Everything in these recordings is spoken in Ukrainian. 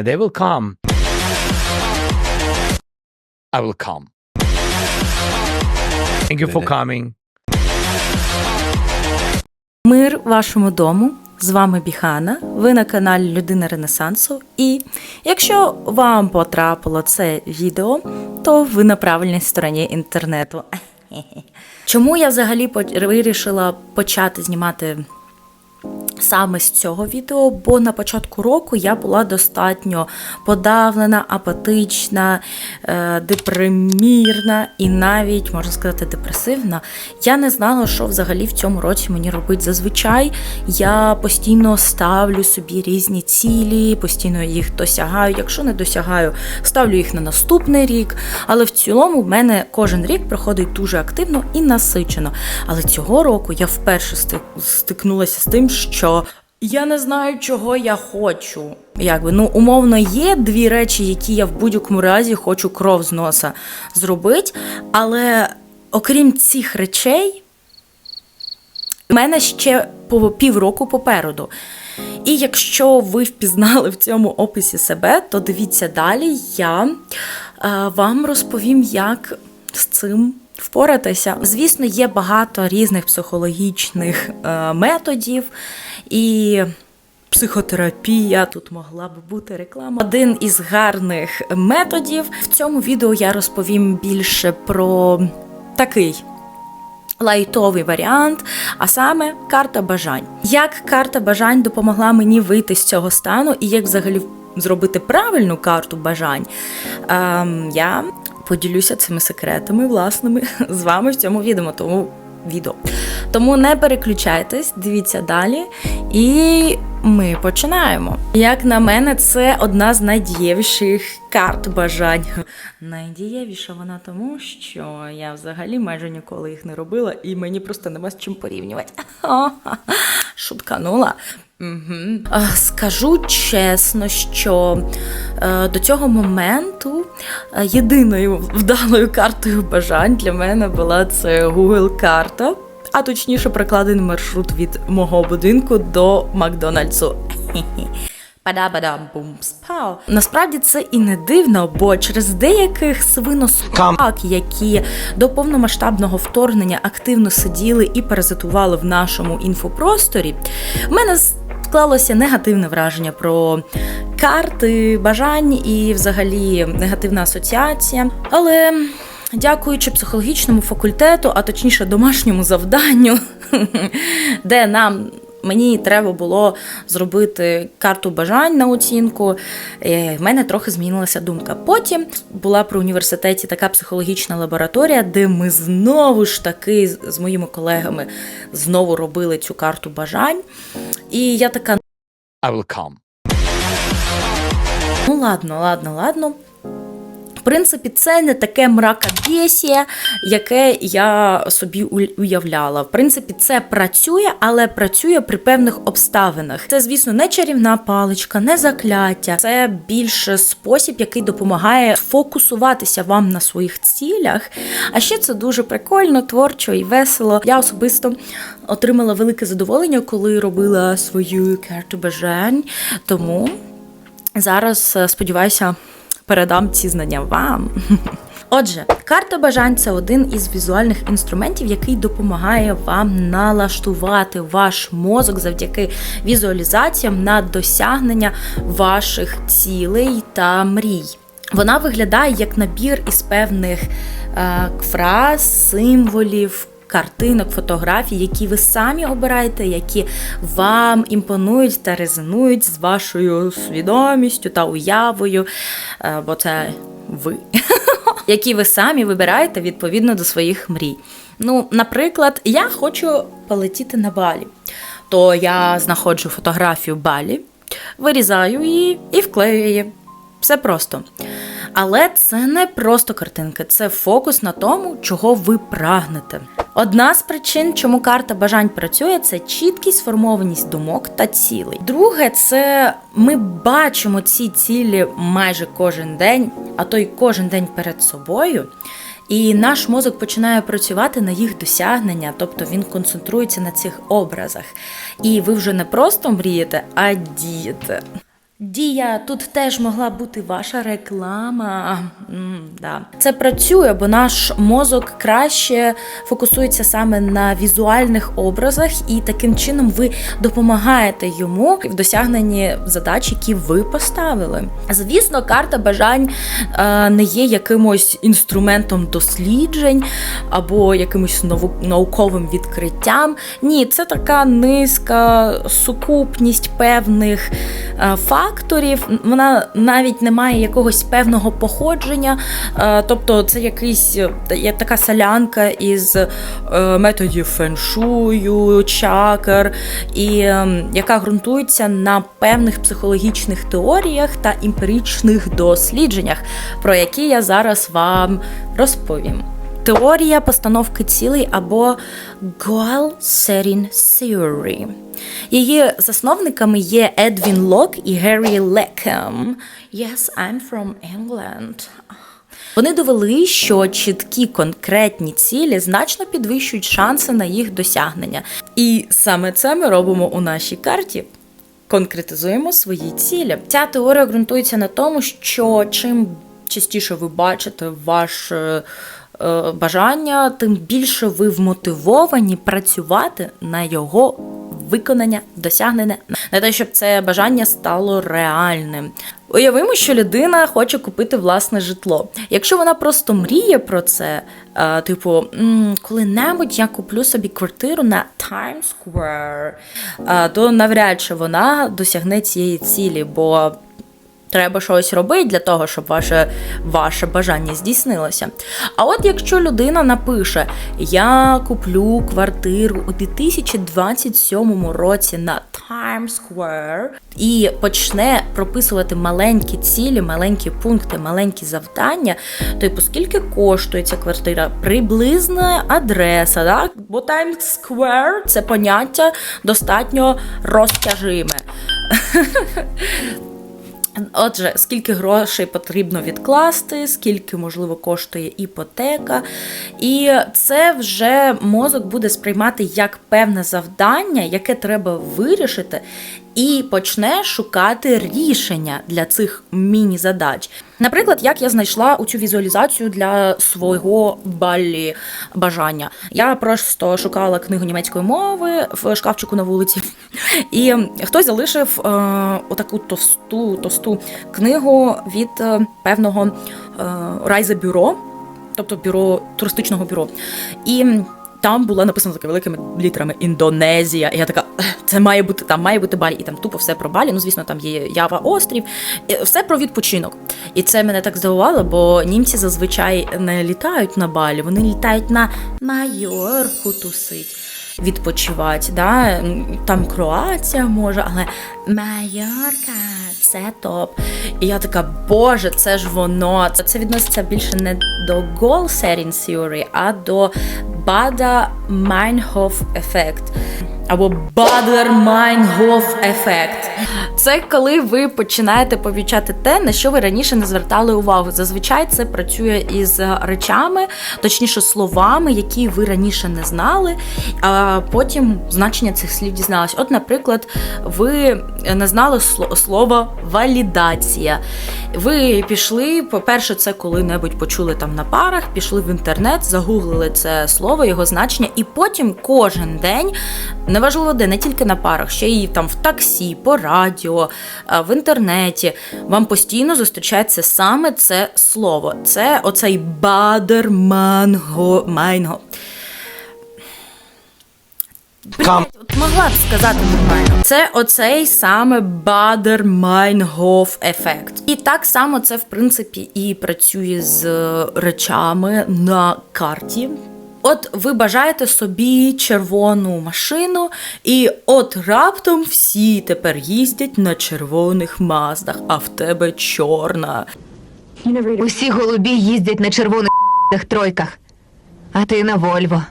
They will come. I will come. Thank you for coming. Мир вашому дому. З вами Біхана. Ви на каналі Людина Ренесансу. І якщо вам потрапило це відео, то ви на правильній стороні інтернету. Чому я взагалі вирішила почати знімати саме з цього відео, бо на початку року я була достатньо подавлена, апатична, е, депремірна і навіть, можна сказати, депресивна. Я не знала, що взагалі в цьому році мені робити. Зазвичай я постійно ставлю собі різні цілі, постійно їх досягаю. Якщо не досягаю, ставлю їх на наступний рік. Але в цілому в мене кожен рік проходить дуже активно і насичено. Але цього року я вперше стикнулася з тим, що я не знаю, чого я хочу. Якби ну умовно є дві речі, які я в будь-якому разі хочу кров з носа зробити. Але окрім цих речей, у мене ще півроку попереду. І якщо ви впізнали в цьому описі себе, то дивіться далі. Я е, вам розповім, як з цим впоратися. Звісно, є багато різних психологічних е, методів і. Психотерапія, тут могла б бути реклама. Один із гарних методів. В цьому відео я розповім більше про такий лайтовий варіант, а саме карта бажань. Як карта бажань допомогла мені вийти з цього стану, і як взагалі зробити правильну карту бажань, ем, я поділюся цими секретами власними з вами в цьому відео. Тому відео. Тому не переключайтесь, дивіться далі, і ми починаємо. Як на мене, це одна з найдієвіших карт бажань. Найдієвіша вона тому, що я взагалі майже ніколи їх не робила, і мені просто нема з чим порівнювати. Шутканула. Угу. Скажу чесно, що е, до цього моменту е, єдиною вдалою картою бажань для мене була це Google карта, а точніше прокладений маршрут від мого будинку до Макдональдсу. Падабадам-бумспау. Насправді це і не дивно, бо через деяких свинособак, які до повномасштабного вторгнення активно сиділи і паразитували в нашому інфопросторі, в мене склалося негативне враження про карти, бажань і взагалі негативна асоціація. Але дякуючи психологічному факультету, а точніше домашньому завданню, де нам. Мені треба було зробити карту бажань на оцінку. е, В мене трохи змінилася думка. Потім була при університеті така психологічна лабораторія, де ми знову ж таки з- з моїми колегами знову робили цю карту бажань. І я така: I will come. ну ладно, ладно, ладно. Принципі, це не таке мракобєсія, яке я собі уявляла. В принципі, це працює, але працює при певних обставинах. Це, звісно, не чарівна паличка, не закляття. Це більше спосіб, який допомагає фокусуватися вам на своїх цілях. А ще це дуже прикольно, творчо і весело. Я особисто отримала велике задоволення, коли робила свою карту бажань. Тому зараз е, сподіваюся передам ці знання вам. Отже, карта бажань це один із візуальних інструментів, який допомагає вам налаштувати ваш мозок завдяки візуалізаціям на досягнення ваших цілей та мрій. Вона виглядає як набір із певних е, фраз, символів, картинок, фотографій, які ви самі обираєте, які вам імпонують та резонують з вашою свідомістю та уявою, е, бо це ви, які ви самі вибираєте відповідно до своїх мрій. Ну, наприклад, я хочу полетіти на балі, то я знаходжу фотографію балі, вирізаю її і вклею її. Все просто. Але це не просто картинки, це фокус на тому, чого ви прагнете. Одна з причин, чому карта бажань працює, це чіткість, сформованість думок та цілей. Друге, це ми бачимо ці цілі майже кожен день, а то й кожен день перед собою. І наш мозок починає працювати на їх досягнення, тобто він концентрується на цих образах. І ви вже не просто мрієте, а дієте. Дія, тут теж могла бути ваша реклама. м да. Це працює, бо наш мозок краще фокусується саме на візуальних образах, і таким чином ви допомагаєте йому в досягненні задач, які ви поставили. Звісно, карта бажань е, не є якимось інструментом досліджень або якимось науковим відкриттям. Ні, це така низка сукупність певних е, факторів. Вона навіть не має якогось певного походження. Е, Тобто, це якийсь е, така солянка із е, методів феншую, чакр, і е, яка ґрунтується на певних психологічних теоріях та емпіричних дослідженнях, про які я зараз вам розповім. Теорія постановки цілей або Goal Setting Theory. Її засновниками є Едвін Лок і Геррі Лекем. Yes, I'm from England. Вони довели, що чіткі конкретні цілі значно підвищують шанси на їх досягнення. І саме це ми робимо у нашій карті. Конкретизуємо свої цілі. Ця теорія ґрунтується на тому, що чим частіше ви бачите ваше е, бажання, тим більше ви вмотивовані працювати на його виконання, досягнення, на те, щоб це бажання стало реальним. Уявимо, що людина хоче купити власне житло. Якщо вона просто мріє про це, е, типу, «М, коли-небудь я куплю собі квартиру на Times Square, е, то навряд чи вона досягне цієї цілі, бо Треба щось робити для того, щоб ваше, ваше бажання здійснилося. А от якщо людина напише: Я куплю квартиру у 2027 році на Times Square і почне прописувати маленькі цілі, маленькі пункти, маленькі завдання, типу, скільки коштує ця квартира, приблизна адреса, так? бо Times Square це поняття достатньо розтяжиме. Отже, скільки грошей потрібно відкласти, скільки можливо коштує іпотека, і це вже мозок буде сприймати як певне завдання, яке треба вирішити, і почне шукати рішення для цих міні-задач. Наприклад, як я знайшла у цю візуалізацію для свого балі бажання. Я просто шукала книгу німецької мови в шкафчику на вулиці, і хтось залишив е, отаку товсту, товсту книгу від е, певного е, райзебюро, тобто бюро туристичного бюро. І там була написана такими великими літерами Індонезія. І я така, це має бути там, має бути Балі. І там тупо все про Балі. Ну, звісно, там є Ява острів, все про відпочинок. І це мене так здивувало, бо німці зазвичай не літають на Балі, вони літають на Майорку тусить. Відпочивати, да? Там Кроація може, але Майорка це топ. І я така, боже, це ж воно. Це, відноситься більше не до goal setting theory, а до Бада Майнхоф ефект. Або Бадер-Майнгоф ефект. Це коли ви починаєте помічати те, на що ви раніше не звертали увагу. Зазвичай це працює із речами, точніше словами, які ви раніше не знали, а потім значення цих слів дізналися. От, наприклад, ви не знали сло- слово валідація. Ви пішли, по-перше, це коли-небудь почули там на парах, пішли в інтернет, загуглили це слово, його значення, і потім кожен день, неважливо де, не тільки на парах, ще й там в таксі, по радіо, в інтернеті. Вам постійно зустрічається саме це слово. Це оцей бадер манго майнго. От могла б сказати нормально. Це оцей саме Бадер-Майнгоф ефект. І так само це, в принципі, і працює з речами на карті. От ви бажаєте собі червону машину, і от раптом всі тепер їздять на червоних маздах, а в тебе чорна. Усі голубі їздять на червоних тройках, а ти на Вольво.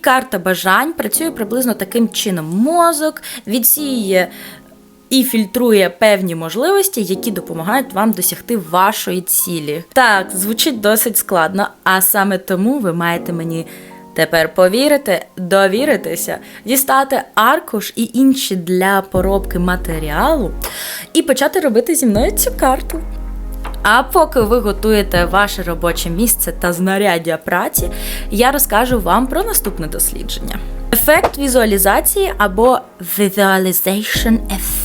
Карта бажань працює приблизно таким чином. Мозок відсіює і фільтрує певні можливості, які допомагають вам досягти вашої цілі. Так, звучить досить складно, а саме тому ви маєте мені Тепер повірите, довіритеся, дістати аркуш і інші для поробки матеріалу і почати робити зі мною цю карту. А поки ви готуєте ваше робоче місце та знаряддя праці, я розкажу вам про наступне дослідження: ефект візуалізації або visualization effect.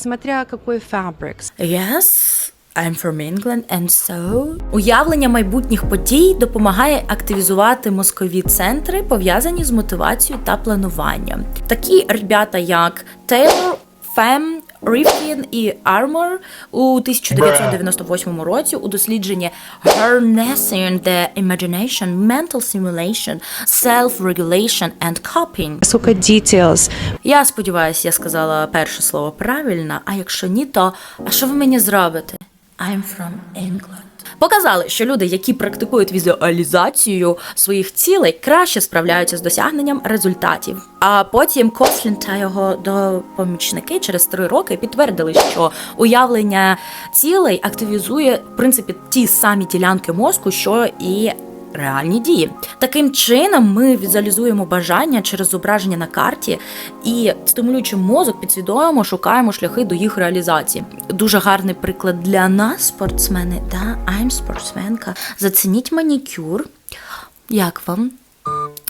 Смотря какой фабрикс Yes, I'm from England and so... Уявлення майбутніх подій допомагає активізувати мозкові центри, пов'язані з мотивацією та плануванням. Такі ребята, як Тейлор, Фем, Ріфкін і Армор у 1998 році у дослідженні Harnessing the Imagination, Mental Simulation, Self-Regulation and Coping Сука, details. я сподіваюся, я сказала перше слово правильно, а якщо ні, то а що ви мені зробите? I'm from England. Показали, що люди, які практикують візуалізацію своїх цілей, краще справляються з досягненням результатів. А потім Кослін та його допомічники через три роки підтвердили, що уявлення цілей активізує в принципі ті самі ділянки мозку, що і реальні дії. Таким чином ми візуалізуємо бажання через зображення на карті і стимулюючи мозок, підсвідомо шукаємо шляхи до їх реалізації. Дуже гарний приклад для нас, спортсмени. Да, I'm спортсменка. Зацініть манікюр. Як вам?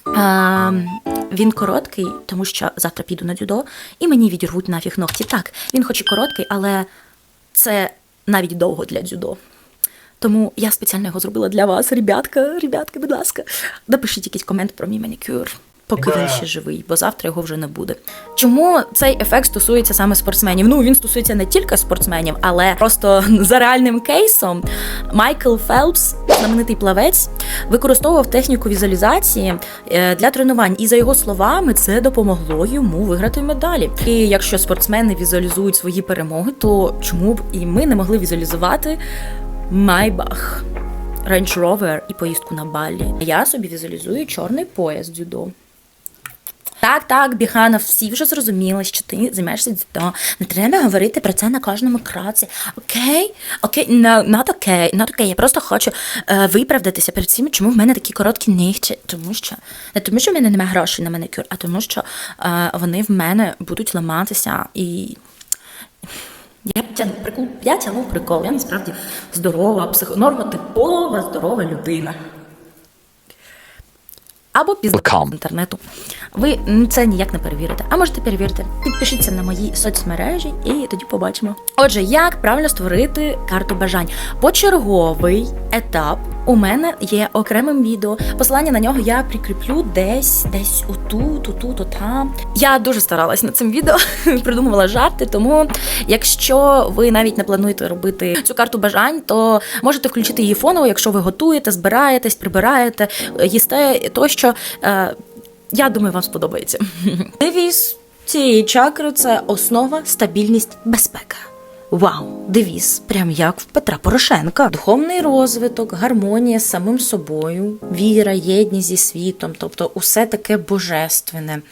Е, він короткий, тому що завтра піду на дзюдо, і мені відірвуть нафіг ногті. Так, він хоч і короткий, але це навіть довго для дзюдо. Тому я спеціально його зробила для вас, ребятка, ребятки, будь ласка. Напишіть якийсь комент про мій манікюр, поки він ще живий, бо завтра його вже не буде. Чому цей ефект стосується саме спортсменів? Ну він стосується не тільки спортсменів, але просто за реальним кейсом Майкл Фелпс, знаменитий плавець, використовував техніку візуалізації е, для тренувань, і за його словами, це допомогло йому виграти медалі. І якщо спортсмени візуалізують свої перемоги, то чому б і ми не могли візуалізувати Майбах, Range Rover і поїздку на Балі. Я собі візуалізую чорний пояс дзюдо. Так, так, Біхана, всі вже зрозуміли, що ти займаєшся дзюдо. Не треба говорити про це на кожному кроці. Окей? Окей, no, not okay, not okay. Я просто хочу е, виправдатися перед всіми, чому в мене такі короткі нігті. Тому що не тому, що в мене немає грошей на манікюр, а тому, що е, вони в мене будуть ламатися і. Я тяну прикол, я тягну прикол. Я насправді здорова, психонормотипова, здорова людина. Або пізно інтернету. Ви це ніяк не перевірите. А можете перевірити. Підпишіться на мої соцмережі і тоді побачимо. Отже, як правильно створити карту бажань? Почерговий етап у мене є окремим відео. Посилання на нього я прикріплю десь, десь отут, отут, отам. Я дуже старалась над цим відео, придумувала жарти. Тому, якщо ви навіть не плануєте робити цю карту бажань, то можете включити її фоново, якщо ви готуєте, збираєтесь, прибираєте, їсте тощо. Е, я думаю, вам сподобається. Девіз цієї чакри це основа, стабільність, безпека. Вау, девіз, прям як в Петра Порошенка. Духовний розвиток, гармонія з самим собою, віра, єдність зі світом, тобто усе таке божественне.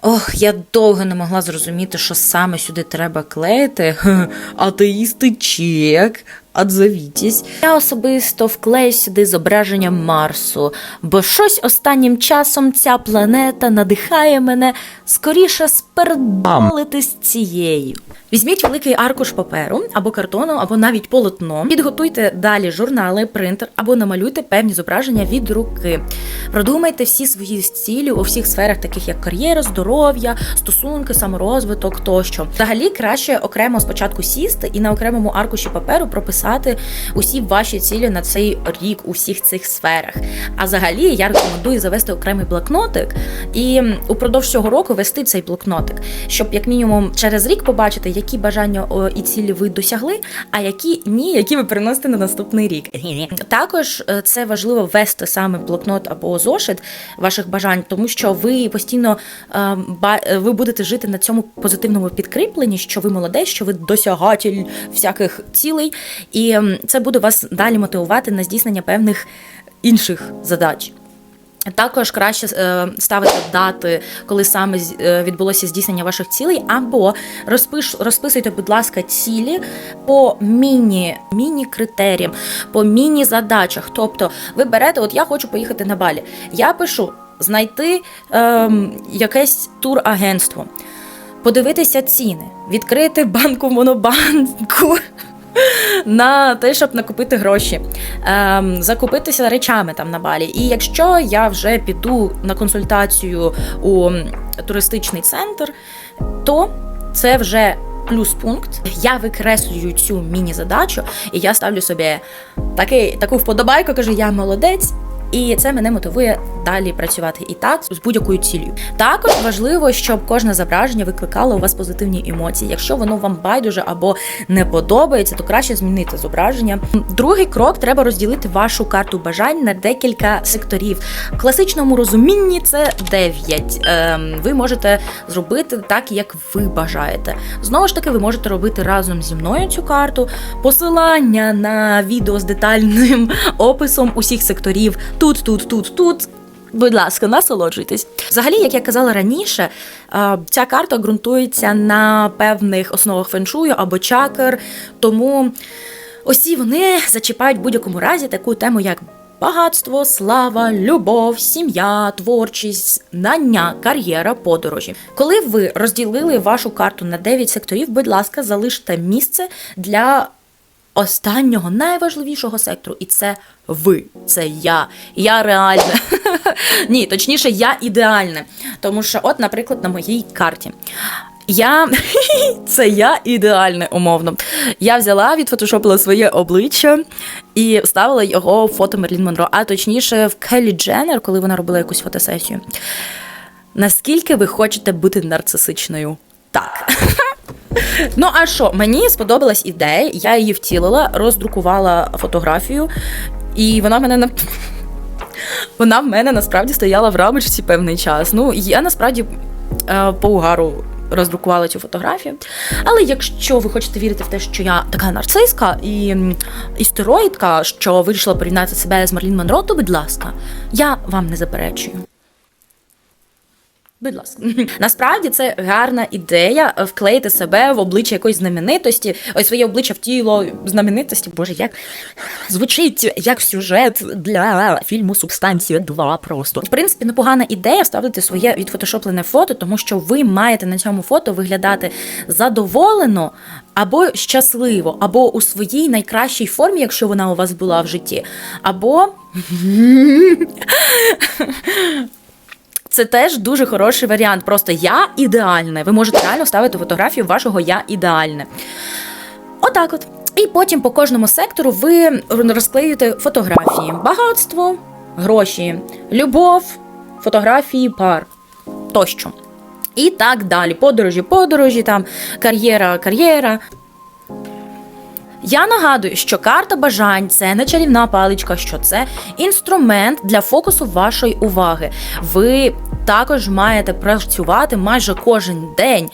Ох, я довго не могла зрозуміти, що саме сюди треба клеїти. Атеїсти чек. Отзовітесь. Я особисто вклею сюди зображення Марсу, бо щось останнім часом ця планета надихає мене скоріше спередолити з цією. Візьміть великий аркуш паперу або картону, або навіть полотно. Підготуйте далі журнали, принтер або намалюйте певні зображення від руки. Продумайте всі свої цілі у всіх сферах, таких як кар'єра, здоров'я, стосунки, саморозвиток тощо. Взагалі краще окремо спочатку сісти і на окремому аркуші паперу прописати усі ваші цілі на цей рік у всіх цих сферах. А взагалі я рекомендую завести окремий блокнотик і упродовж цього року вести цей блокнотик, щоб як мінімум через рік побачити, які бажання і цілі ви досягли, а які ні, які ви переносите на наступний рік. Також е, це важливо вести саме блокнот або зошит ваших бажань, тому що ви постійно е, е, ви будете жити на цьому позитивному підкріпленні, що ви молодець, що ви досягатель всяких цілей, і це буде вас далі мотивувати на здійснення певних інших задач. Також краще е, ставити дати, коли саме е, відбулося здійснення ваших цілей, або розпиш, розписуйте, будь ласка, цілі по міні, міні-критеріям, по міні-задачах. Тобто, ви берете, от я хочу поїхати на Балі. Я пишу знайти ем, якесь турагентство, подивитися ціни, відкрити банку монобанку на те, щоб накупити гроші, ем, закупитися речами там на балі. І якщо я вже піду на консультацію у туристичний центр, то це вже плюс пункт. Я викреслюю цю міні-задачу, і я ставлю собі такий, таку вподобайку, кажу, я молодець. І це мене мотивує далі працювати і так з будь-якою цілею. Також важливо, щоб кожне зображення викликало у вас позитивні емоції. Якщо воно вам байдуже або не подобається, то краще змінити зображення. Другий крок треба розділити вашу карту бажань на декілька секторів. В класичному розумінні це 9. Ем, ви можете зробити так, як ви бажаєте. Знову ж таки, ви можете робити разом зі мною цю карту. Посилання на відео з детальним описом усіх секторів тут, тут, тут, тут. Будь ласка, насолоджуйтесь. Взагалі, як я казала раніше, ця карта ґрунтується на певних основах феншую або чакр, тому усі вони зачіпають в будь-якому разі таку тему, як багатство, слава, любов, сім'я, творчість, знання, кар'єра, подорожі. Коли ви розділили вашу карту на 9 секторів, будь ласка, залиште місце для останнього найважливішого сектору, і це ви, це я. Я реальне. Ні, точніше, я ідеальне. Тому що, от, наприклад, на моїй карті. Я це я ідеальне, умовно. Я взяла, відфотошопила своє обличчя і вставила його в фото Мерлін Монро, а точніше в Келлі Дженнер, коли вона робила якусь фотосесію. Наскільки ви хочете бути нарцисичною? Так. Ну, а що, мені сподобалась ідея, я її втілила, роздрукувала фотографію, і вона мене на. Вона в мене насправді стояла в рамочці певний час. Ну, я насправді е, по угару роздрукувала цю фотографію. Але якщо ви хочете вірити в те, що я така нарциска і істероїдка, що вирішила порівняти себе з Марлін Монро, то будь ласка, я вам не заперечую. Будь ласка, насправді це гарна ідея е, вклеїти себе в обличчя якоїсь знаменитості, ось своє обличчя в тіло знаменитості. Боже, як звучить як сюжет для фільму Субстанція 2 просто. В принципі, непогана ідея вставити своє відфотошоплене фото, тому що ви маєте на цьому фото виглядати задоволено або щасливо, або у своїй найкращій формі, якщо вона у вас була в житті, або. Це теж дуже хороший варіант. Просто я ідеальне. Ви можете реально ставити фотографію вашого я ідеальне. Отак от. І потім по кожному сектору ви розклеюєте фотографії: багатство, гроші, любов, фотографії пар тощо. І так далі. Подорожі, подорожі, там кар'єра, кар'єра. Я нагадую, що карта бажань це не чарівна паличка, що це інструмент для фокусу вашої уваги. Ви також маєте працювати майже кожен день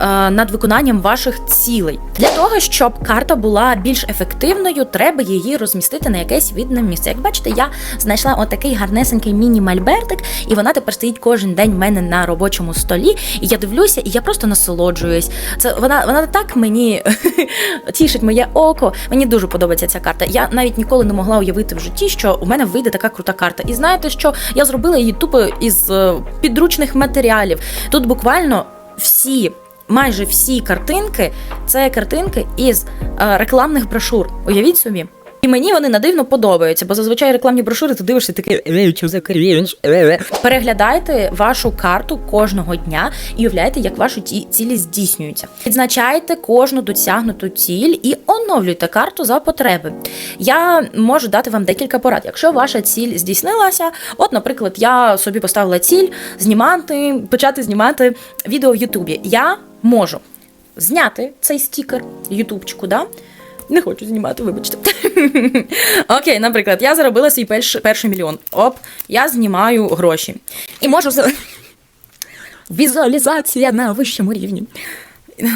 е, над виконанням ваших цілей. Для того, щоб карта була більш ефективною, треба її розмістити на якесь відне місце. Як бачите, я знайшла отакий гарнесенький міні-мальбертик, і вона тепер стоїть кожен день в мене на робочому столі. І я дивлюся, і я просто насолоджуюсь. Це вона, вона так мені тішить моє око. Мені дуже подобається ця карта. Я навіть ніколи не могла уявити в житті, що у мене вийде така крута карта. І знаєте, що я зробила її тупо із е, підручних матеріалів. Тут буквально всі. Майже всі картинки це картинки із е, рекламних брошур. Уявіть собі. І мені вони надивно подобаються, бо зазвичай рекламні брошури ти дивишся таке. За крінж?» Переглядайте вашу карту кожного дня і уявляйте, як ваші цілі здійснюються. Відзначайте кожну досягнуту ціль і оновлюйте карту за потреби. Я можу дати вам декілька порад. Якщо ваша ціль здійснилася, от, наприклад, я собі поставила ціль знімати, почати знімати відео в Ютубі. Я можу зняти цей стікер Ютубчику, да? Не хочу знімати, вибачте. Окей, наприклад, я заробила свій перший, перший мільйон. Оп, я знімаю гроші. І можу Візуалізація на вищому рівні.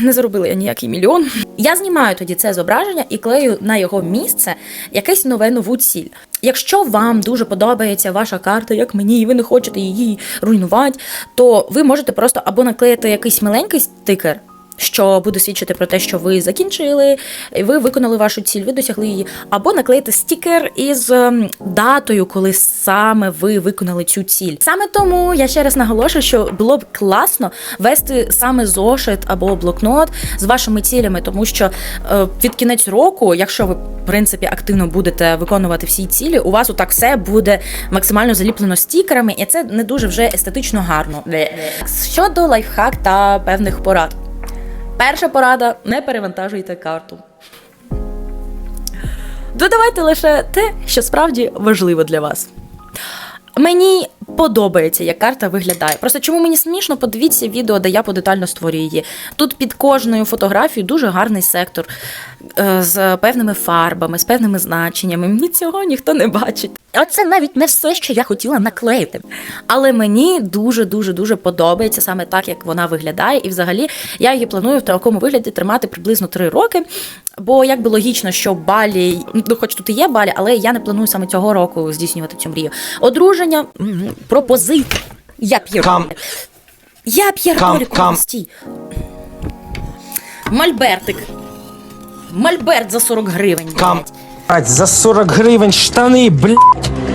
Не заробила я ніякий мільйон. Я знімаю тоді це зображення і клею на його місце якесь нове нову ціль. Якщо вам дуже подобається ваша карта, як мені, і ви не хочете її руйнувати, то ви можете просто або наклеїти якийсь маленький стикер, що буде свідчити про те, що ви закінчили, ви виконали вашу ціль, ви досягли її, або наклеїти стікер із ем, датою, коли саме ви виконали цю ціль. Саме тому я ще раз наголошую, що було б класно вести саме зошит або блокнот з вашими цілями, тому що е, від кінець року, якщо ви в принципі активно будете виконувати всі цілі, у вас отак все буде максимально заліплено стікерами, і це не дуже вже естетично гарно. Щодо лайфхак та певних порад. Перша порада: не перевантажуйте карту. Додавайте лише те, що справді важливо для вас. Мені подобається, як карта виглядає. Просто чому мені смішно, подивіться відео, де я подетально створюю її. Тут під кожною фотографією дуже гарний сектор е, з певними фарбами, з певними значеннями. Мені цього ніхто не бачить. Оце навіть не все, що я хотіла наклеїти. Але мені дуже дуже подобається саме так, як вона виглядає. І взагалі я її планую в такому вигляді тримати приблизно 3 роки. Бо якби логічно, що балі, ну хоч тут і є балі, але я не планую саме цього року здійснювати цю мрію. Одруження, м, пропозиція. Я п'єр. Я п'єр Кам, Толіку, кам. стій. Мальбертик. Мальберт за 40 гривень. Блядь. За 40 гривень штани, блядь.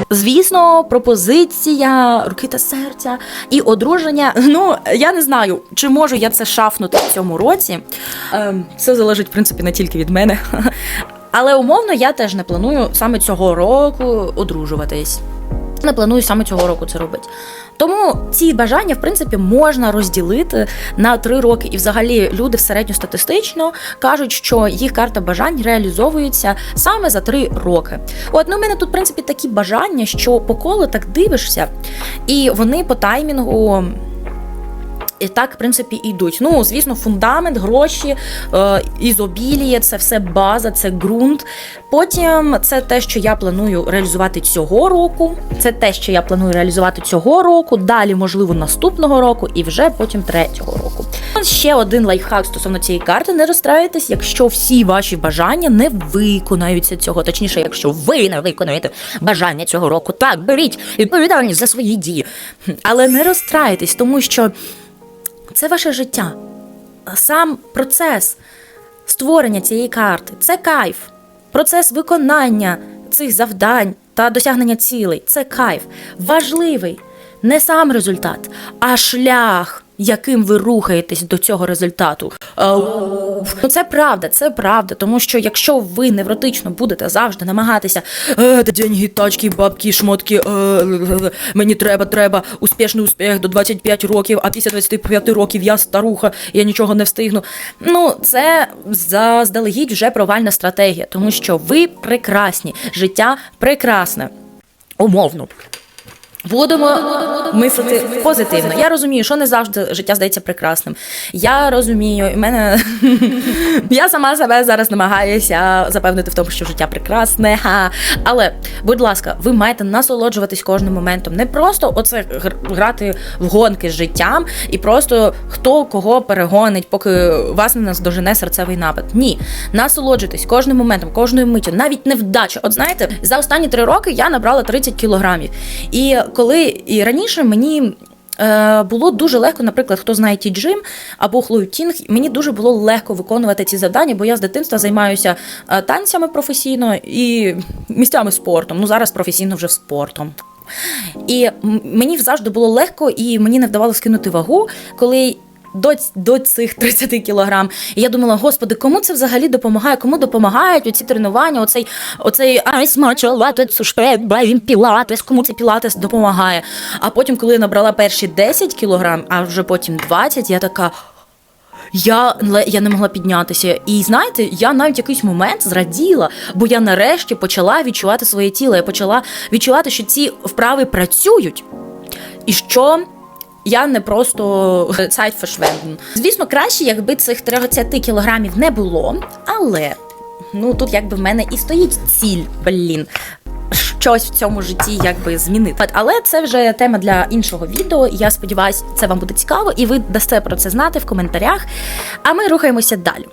Звісно, пропозиція, руки та серця і одруження. Ну, я не знаю, чи можу я це шафнути в цьому році. Ем, це залежить, в принципі, не тільки від мене. Але умовно я теж не планую саме цього року одружуватись. Не планую саме цього року це робити. Тому ці бажання, в принципі, можна розділити на три роки. І взагалі люди середньостатистично кажуть, що їх карта бажань реалізовується саме за три роки. От ну, у мене тут, в принципі, такі бажання, що по колу так дивишся, і вони по таймінгу. І так, в принципі, йдуть. Ну, звісно, фундамент, гроші, е, ізобіліє, це все база, це ґрунт. Потім це те, що я планую реалізувати цього року. Це те, що я планую реалізувати цього року. Далі, можливо, наступного року, і вже потім третього року. Ще один лайфхак стосовно цієї карти. Не розстраюйтесь, якщо всі ваші бажання не виконаються цього. Точніше, якщо ви не виконуєте бажання цього року, так беріть відповідальність за свої дії. Але не розстраюйтесь, тому що це ваше життя. Сам процес створення цієї карти це кайф. Процес виконання цих завдань та досягнення цілей це кайф. Важливий не сам результат, а шлях, яким ви рухаєтесь до цього результату. Ну, це правда, це правда. Тому що якщо ви невротично будете завжди намагатися е, деньги, тачки, бабки, шмотки, е, е, мені треба, треба, успішний успіх до 25 років, а після 25 років я старуха, я нічого не встигну. Ну, це заздалегідь вже провальна стратегія, тому що ви прекрасні, життя прекрасне. Умовно. Будемо мислити позитивно. Я розумію, що не завжди життя здається прекрасним. Я розумію, і мене я сама себе зараз намагаюся запевнити в тому, що життя прекрасне. Але, будь ласка, ви маєте насолоджуватись кожним моментом. Не просто оце гр- грати в гонки з життям і просто хто кого перегонить, поки вас не наздожене серцевий напад. Ні, насолоджуйтесь кожним моментом, кожною миттю, навіть невдача. От знаєте, за останні три роки я набрала 30 кілограмів. І коли і раніше мені. е, Було дуже легко, наприклад, хто знає ті джим або Хлоютінг, мені дуже було легко виконувати ці завдання, бо я з дитинства займаюся е, танцями професійно і місцями спортом. Ну зараз професійно вже спортом. І мені завжди було легко, і мені не вдавалося скинути вагу, коли. До, до цих 30 кілограм. І я думала, господи, кому це взагалі допомагає? Кому допомагають оці тренування, оцей, оцей пілатес, кому це пілатес допомагає. А потім, коли я набрала перші 10 кілограм, а вже потім 20, я така. Я, я не могла піднятися. І знаєте, я навіть якийсь момент зраділа, бо я нарешті почала відчувати своє тіло. Я почала відчувати, що ці вправи працюють. І що я не просто сайт фешвенден. Звісно, краще, якби цих 30 кілограмів не було, але ну тут якби в мене і стоїть ціль, блін. Щось в цьому житті якби змінити. Але це вже тема для іншого відео. Я сподіваюся, це вам буде цікаво, і ви дасте про це знати в коментарях. А ми рухаємося далі.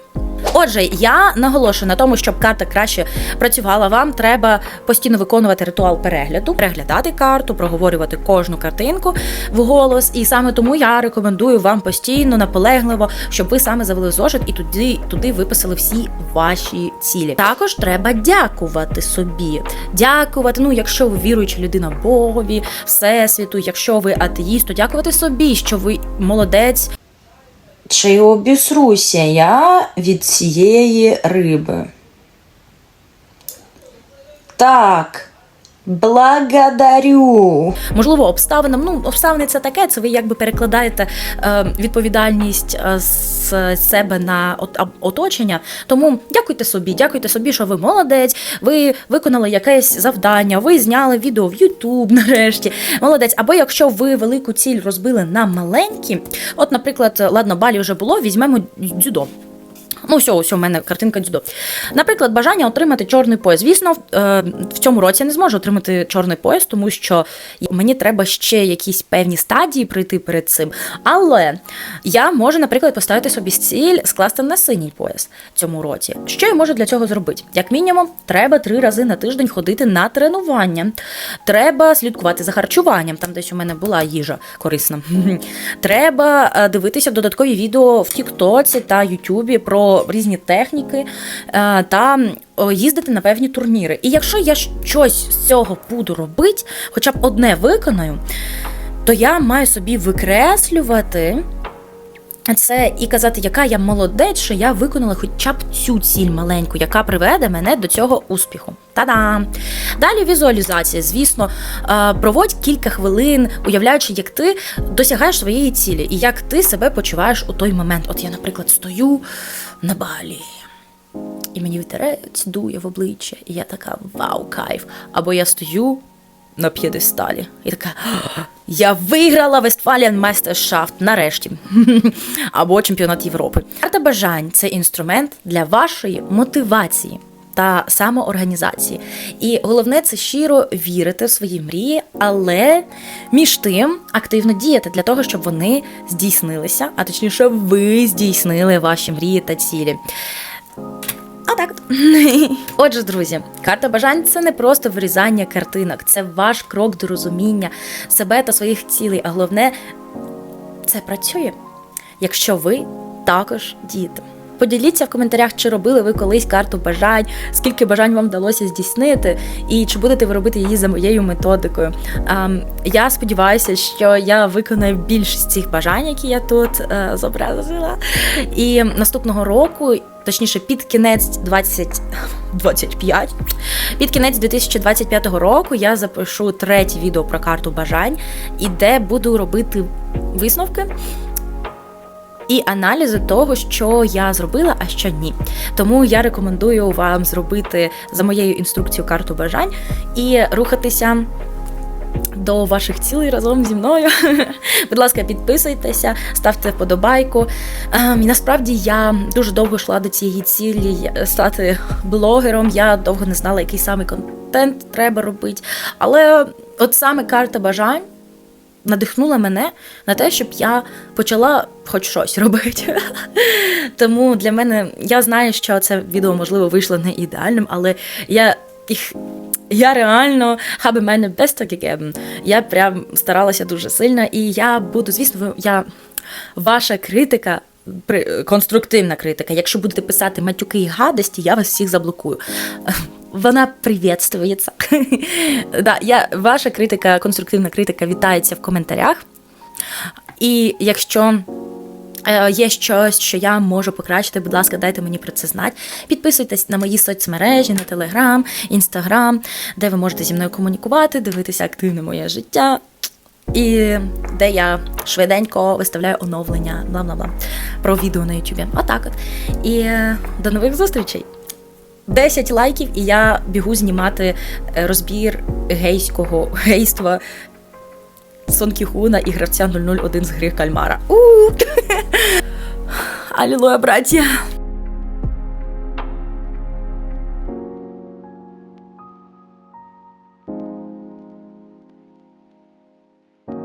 Отже, я наголошую на тому, щоб карта краще працювала. Вам треба постійно виконувати ритуал перегляду, переглядати карту, проговорювати кожну картинку вголос. І саме тому я рекомендую вам постійно наполегливо, щоб ви саме завели зошит і туди, туди виписали всі ваші цілі. Також треба дякувати собі. Дякувати. Ну, якщо ви віруюча людина Богові, всесвіту, якщо ви атеїст, то дякувати собі, що ви молодець. Чи обісруся я від цієї риби? Так. Благодарю. Можливо, обставинам. Ну, обставини це таке. Це ви якби перекладаєте е, відповідальність е, з себе на оточення. Тому дякуйте собі, дякуйте собі, що ви молодець. Ви виконали якесь завдання, ви зняли відео в YouTube нарешті. Молодець. Або якщо ви велику ціль розбили на маленькі, от, наприклад, ладно, балі вже було, візьмемо дзюдо. Ну, все, ось у мене картинка дзюдо. Наприклад, бажання отримати чорний пояс. Звісно, в- е, в цьому році я не зможу отримати чорний пояс, тому що мені треба ще якісь певні стадії пройти перед цим. Але я можу, наприклад, поставити собі ціль скласти на синій пояс в цьому році. Що я можу для цього зробити? Як мінімум, треба три рази на тиждень ходити на тренування. Треба слідкувати за харчуванням. Там десь у мене була їжа корисна. Треба е, дивитися додаткові відео в Тіктоці та Ютубі про різні техніки е, та їздити на певні турніри. І якщо я щось з цього буду робити, хоча б одне виконаю, то я маю собі викреслювати. Це і казати, яка я молодець, що я виконала хоча б цю ціль маленьку, яка приведе мене до цього успіху. Та-дам! Далі візуалізація. Звісно, е, проводь кілька хвилин, уявляючи, як ти досягаєш своєї цілі і як ти себе почуваєш у той момент. От я, наприклад, стою на балі. І мені вітерець дує в обличчя, і я така вау, кайф. Або я стою на п'єдесталі і така я виграла Вестфаліан Майстершафт нарешті. Або чемпіонат Європи. Карта бажань це інструмент для вашої мотивації. Та самоорганізації. І головне це щиро вірити в свої мрії, але між тим активно діяти для того, щоб вони здійснилися, а точніше, ви здійснили ваші мрії та цілі. Отак. от. Отже, друзі, карта бажань це не просто вирізання картинок, це ваш крок до розуміння себе та своїх цілей. А головне, це працює, якщо ви також дієте. Поділіться в коментарях, чи робили ви колись карту бажань, скільки бажань вам вдалося здійснити, і чи будете ви робити її за моєю методикою. Ем, я сподіваюся, що я виконаю більшість цих бажань, які я тут е, зобразила. І наступного року, точніше, під кінець 2025, під кінець 2025 року я запишу третє відео про карту бажань, і де буду робити висновки і аналізи того, що я зробила, а що ні. Тому я рекомендую вам зробити за моєю інструкцією карту бажань і рухатися. До ваших цілей разом зі мною. Будь ласка, підписуйтеся, ставте вподобайку. Ем, насправді я дуже довго йшла до цієї цілі стати блогером. Я довго не знала, який саме контент треба робити. Але от саме карта бажань надихнула мене на те, щоб я почала хоч щось робити. Тому для мене я знаю, що це відео можливо вийшло не ідеальним, але я їх. Я реально habe meine Beste gegeben. Я прям старалася дуже сильно, і я буду, звісно, я ваша критика. Конструктивна критика. Якщо будете писати матюки і гадості, я вас всіх заблокую. Вона привітствується. да, я, ваша критика, конструктивна критика вітається в коментарях. І якщо е, є щось, що я можу покращити, будь ласка, дайте мені про це знати. Підписуйтесь на мої соцмережі, на Телеграм, Інстаграм, де ви можете зі мною комунікувати, дивитися активне моє життя. І де я швиденько виставляю оновлення, бла бла бла про відео на Ютубі. Отак от. І е, до нових зустрічей! 10 лайків, і я бігу знімати е, розбір гейського гейства Сон Кіхуна і гравця 001 з гри Кальмара. У! Алілуя, браття!